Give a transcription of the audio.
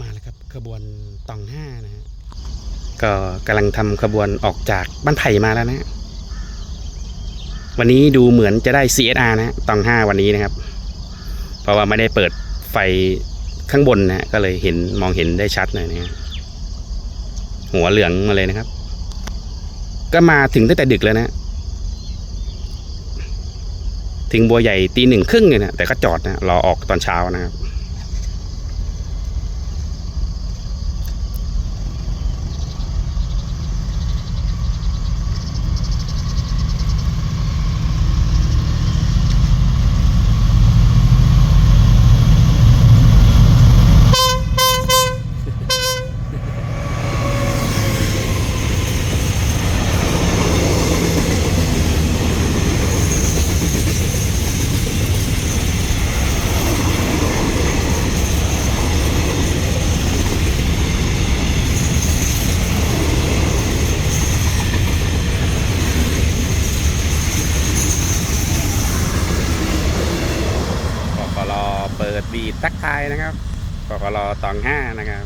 มาแล้วครับขบวนตองห้านะฮะก็กำลังทำขบวนออกจากบ้านไผ่มาแล้วนะ วันนี้ดูเหมือนจะได้ CSR นะฮะตองห้าวันนี้นะครับ เพราะว่าไม่ได้เปิดไฟข้างบนนะก็เลยเห็นมองเห็นได้ชัดหน่อยนะหัวเหลืองมาเลยนะครับ ก็มาถึงตั้งแต่ดึกแล้วนะ ถึงบัวใหญ่ตีหนึ่งครึ่งเนี่ยนะแต่ก็จอดนะรอออกตอนเช้านะครับ กกรเปิดบีบทักทายนะครับกกรตองห้านะครับ